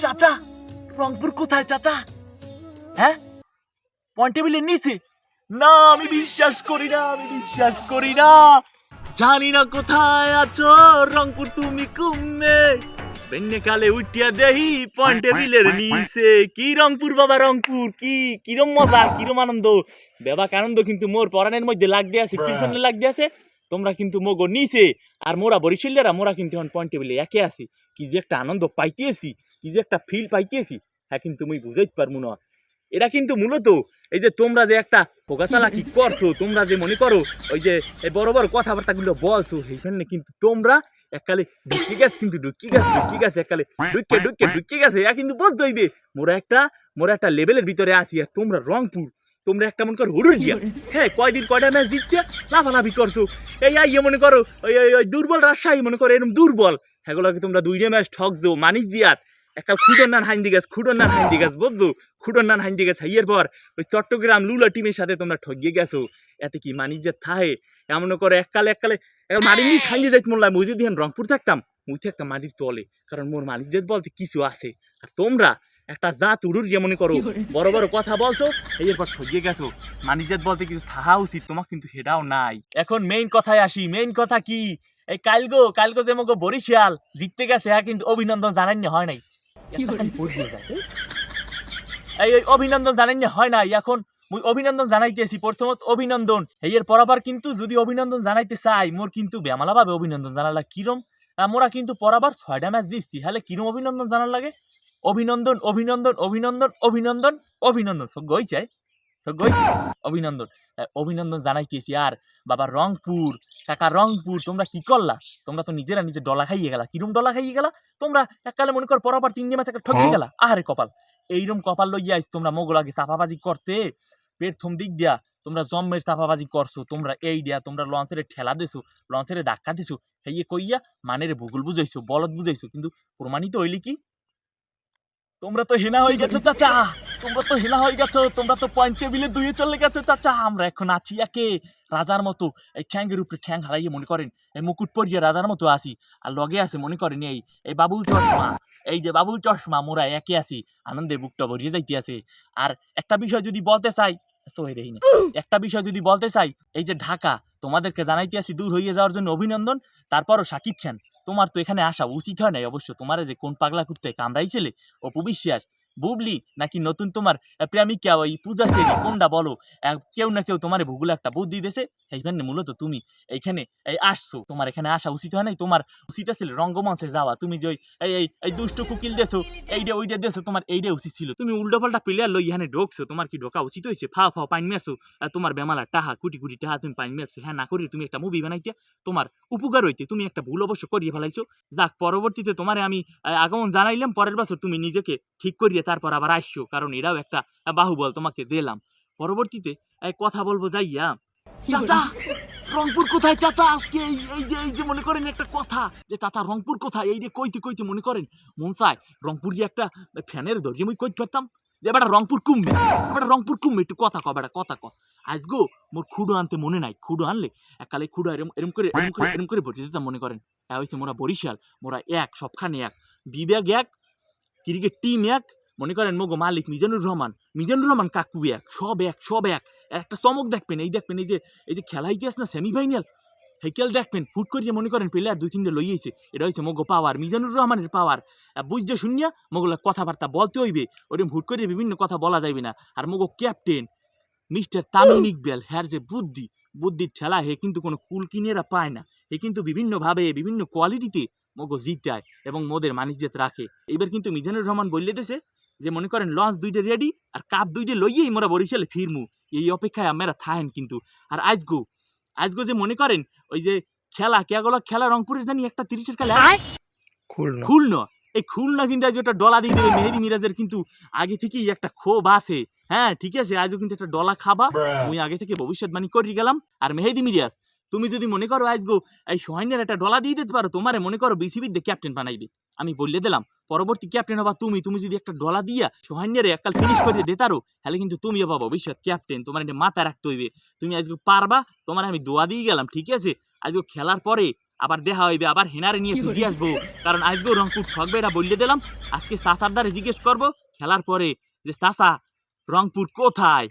চাচা রংপুর কোথায় চাচা? হ্যাঁ? পয়েন্ট টেবিলের নিচে? না আমি বিশ্বাস করি না আমি বিশ্বাস করি না। জানি না কোথায় আছো রংপুর তুমি কুমে বেন্নে কালে উঠিয়া দেহি পয়েন্ট টেবিলের নিচে। কি রংপুর বাবা রংপুর কি কিরম মজা কিরম আনন্দ। বেবাক আনন্দ কিন্তু মোর পরাণের মধ্যে লাগ দিয়ে আছে কি ফোনে লাগ আছে। তোমরা কিন্তু মগো নিচে। আর মোরা বরিশালেরা মোরা কিন্তু এখন পয়েন্ট টেবিলে একে আছি। কি যে একটা আনন্দ পাইতেছি। কি যে একটা ফিল পাইতেছি। হ্যাঁ কিন্তু মুই বুঝাইতে পারব না। এটা কিন্তু মূলত এই যে তোমরা যে একটা ফোকাসালা কি করছ, তোমরা যে মনে করো ওই যে বড় বড় কথাবার্তাগুলো বলছো, সেইখানে কিন্তু তোমরা ঢুকি গেছে, কিন্তু ঢুকি ঢুকি ঢুকে ঢুকে, ঢুকি গেছে। এ কিন্তু মোরা একটা মোরা একটা লেভেলের ভিতরে আসি আর তোমরা রংপুর। তোমরা একটা মনে করো হ্যাঁ কয়দিন, কয়টা ম্যাচ জিততে লাফালাফি করছ। এই আইয়ে মনে করো, ওই ওই দুর্বল রাজশাহী মনে করো এরকম দুর্বল। সেগুলোকে তোমরা দুইটা ম্যাচ ঠকছো মানিস দিয়ার একটা খুডন নান হাইন্দি গাছ খুডন নান হাইন্দি গাছ বুঝছ? খুডন নান হাইন্দি গাছ হাইয়ের পর ওই চট্টগ্রাম লুলা টিমের সাথে তোমরা ঠগিয়ে গেছো। এতে কি মানিস যে থাহে? এমন করে এককালে এককালে নিচ হাইন্দি যাইতে মনে মুই যদি রংপুর থাকতাম মুই থাকতাম মাটির তলে। কারণ মোর মানিসদের বলতে কিছু আছে। আর তোমরা একটা জাত উড়ুর গিয়ে মনে করো বড় বড় কথা বলছো এই এরপর ঠগিয়ে গেছো। মানিজাত বলতে কিছু থাকা উচিত তোমার কিন্তু সেটাও নাই। এখন মেইন কথায় আসি মেইন কথা কি? এই কালগো কালগো যে মগো বরিশাল জিততে গেছে হ্যাঁ কিন্তু অভিনন্দন জানান্য হয় নাই। এই? অভিনন্দন জানান্য হয় নাই। এখন মুই অভিনন্দন জানাইতেছি। প্রথমত অভিনন্দন। এর পরাবার কিন্তু যদি অভিনন্দন জানাইতে চাই, মোর কিন্তু বেমালা ভাবে অভিনন্দন জানালা কিরম? মোরা কিন্তু পরাবার ছয়টা ম্যাচ দিচ্ছি হলে কিরম অভিনন্দন জানার লাগে? অভিনন্দন অভিনন্দন অভিনন্দন অভিনন্দন অভিনন্দন। সব গই সব গই অভিনন্দন। অভিনন্দন জানাইতেছি আর বাবা রংপুর কাকা রংপুর তোমরা কি করলা? তোমরা তো নিজেরা নিজে ডলা খাইয়ে গেলা। কিরম ডলা খাইয়ে গেলা? তোমরা এককালে মনে কর পরাবার তিন ম্যাচ একটা ঠকিয়ে গেলা। আহারে কপাল। এইরকম কপাল লইয়া আইস তোমরা মোগলাকে চাপাবাজি করতে। প্রথম দিক দিয়া তোমরা জম্মের চাপাবাজি করছ। তোমরা এই দিয়া তোমরা লঞ্চের ঠেলা দিছো লঞ্চের ধাক্কা দিছো। হেয়ে কইয়া মানের ভূগোল বুঝাইছো বলদ বুঝাইছো। কিন্তু প্রমাণিত হইলি কি? তোমরা তো হেনা হয়ে গেছো চাচা! তোমরা তো হেলা হয়ে গেছো, তোমরা তো পয়েন্ট টেবিলে দুয়ে চলে গেছো, চাচা। আমরা এখন আছি একে রাজার মতো। এই ঠ্যাঙ্গের উপরে ঠ্যাং হারাইয়ে মনে করেন, এই মুকুট পরিয়ে রাজার মতো আসি আর লগে আছে, মনে করেন এই এই বাবুল চশমা। এই যে বাবুল চশমা, মোরা একে আছি। আনন্দে বুকটা ভরিয়ে যাইতে আছে। আর একটা বিষয় যদি বলতে চাই। একটা বিষয় যদি বলতে চাই, এই যে ঢাকা, তোমাদেরকে জানাইতে আছি, দূর হইয়ে যাওয়ার জন্য অভিনন্দন। তারপরও সাকিব খান, তোমার তো এখানে আসা উচিত হয় নাই অবশ্য। তোমার যে কোন পাগলা কুত্তে কামড়াইছিলে অপু বিশ্বাস বুবলি নাকি নতুন তোমার প্রেমিকা ওই পূজা সেরি, কোনটা বলো? কেউ না কেউ তোমার ভূগোলে একটা বুদ্ধি দিয়েছে এইখানে মূলত তুমি এইখানে, এই, আসছো। তোমার এখানে আসা উচিত হয় নাই? তোমার উচিত আছিল রঙ্গমঞ্চে যাওয়া। তুমি যে এই এই এই দুষ্ট কুকিল দেছো এইটা ওইটা দেছো তোমার এইটা উচিত ছিল। তুমি উল্টো পাল্টা প্লেয়ার লই এখানে ঢোকছো, তোমার কি ঢোকা উচিত হয়েছে ফাও ফাও, পাইন মেরছো। তোমার বেমালা টাহা, কুটি, কোটি টাহা তুমি পাইন মেরছো। হ্যাঁ না করি তুমি একটা মুভি বানাইতে, তোমার উপকার হইতে তুমি একটা ভুল অবশ্য করিয়ে ফেলাইছো। যাক, পরবর্তীতে তোমারে আমি আগমন জানাইলাম, পরের বছর তুমি নিজেকে ঠিক করিয়ে তারপর আবার আসছো কারণ এটাও একটা বাহুবল তোমাকে দিলাম। পরবর্তীতে কথা বলব যাইয়া। চাচা রংপুর কোথায় চাচা আজকে? এই এই যে এই যে মনে করেন একটা কথা যে চাচা রংপুর কোথায়? এই যে কইতে কইতে মনে করেন মন চায় রংপুর গিয়ে একটা ফ্যানের ধরিয়ে মুই কইতে পারতাম। যে বেটা রংপুর কুমবে বেটা রংপুর কুমবে একটু কথা ক বেটা কথা ক আজ গো মোর খুডো আনতে মনে নাই খুডো আনলে এককালে খুডো এরম এরম করে এরম করে এরম করে ভর্তি দিতাম মনে করেন। হ্যাঁ হয়েছে মোরা বরিশাল মোরা এক সবখানে এক। বিবেক এক ক্রিকেট টিম এক মনে করেন, মগো মালিক মিজানুর রহমান মিজানুর রহমান কাকু এক, সব এক সব এক। একটা চমক দেখবেন, এই দেখবেন, এই যে এই যে খেলা হইতেছ না সেমিফাইনাল হেকেল দেখবেন ফুট করিয়ে মনে করেন প্লেয়ার দুই, তিনটে লইয়েছে এটা হচ্ছে মগো পাওয়ার মিজানুর রহমানের পাওয়ার বুঝতে শুনিয়া মগলা কথাবার্তা বলতে হইবে ওরকম হুট করিয়ে বিভিন্ন কথা বলা যাইবে না। আর মগো ক্যাপ্টেন মিস্টার তামিম ইকবাল, হ্যার যে বুদ্ধি, বুদ্ধির ঠেলা, হে কিন্তু কোনো কুল কিনেরা পায় না। হে কিন্তু বিভিন্নভাবে, বিভিন্ন কোয়ালিটিতে মগো জিতায় এবং মোদের মানিজ্যত রাখে। এবার কিন্তু মিজানুর রহমান বললে দেছে যে মনে করেন লঞ্চ দুইটা রেডি আর কাপ দুইটা লইয়েই মোরা বরিশালে ফিরমু। এই অপেক্ষায় আমরা থাকেন কিন্তু। আর আজগো আজগো যে মনে করেন ওই যে খেলা কে গেল খেলা রংপুরের জানি একটা তিরিশের খেলা? খুলনা। এই খুলনা কিন্তু আজ একটা ডলা দিয়ে দেবে মেহেদি মিরাজের কিন্তু আগে থেকেই একটা ক্ষোভ আছে। হ্যাঁ ঠিক আছে আজও কিন্তু একটা ডলা খাবা। মুই আগে থেকে ভবিষ্যৎবাণী করি গেলাম। আর মেহেদি মিরাজ তুমি যদি মনে করো আজগো এই সোহাইনের একটা ডলা দিয়ে দিতে পারো, তোমারে মনে করো বিসিবির দিয়ে ক্যাপ্টেন বানাইবে। আমি বললে দিলাম, পরবর্তী ক্যাপ্টেন হবা তুমি তুমি যদি একটা ডলা দিয়া সোহাইনের এককাল ফিনিশ করে দিতারো তাহলে কিন্তু তুমি হবা ভবিষ্যৎ ক্যাপ্টেন তোমার এটা মাথা রাখতে হইবে। তুমি আজকে পারবা, তোমার আমি দোয়া দিয়ে গেলাম, ঠিক আছে? আজকে খেলার পরে আবার দেখা হইবে, আবার হেনারে নিয়ে ফিরে আসব। কারণ আজকেও রংপুর ঠকবে এটা বললে দিলাম, আজকে চাচার দ্বারে জিজ্ঞেস করব, খেলার পরে যে চাচা রংপুর কোথায়?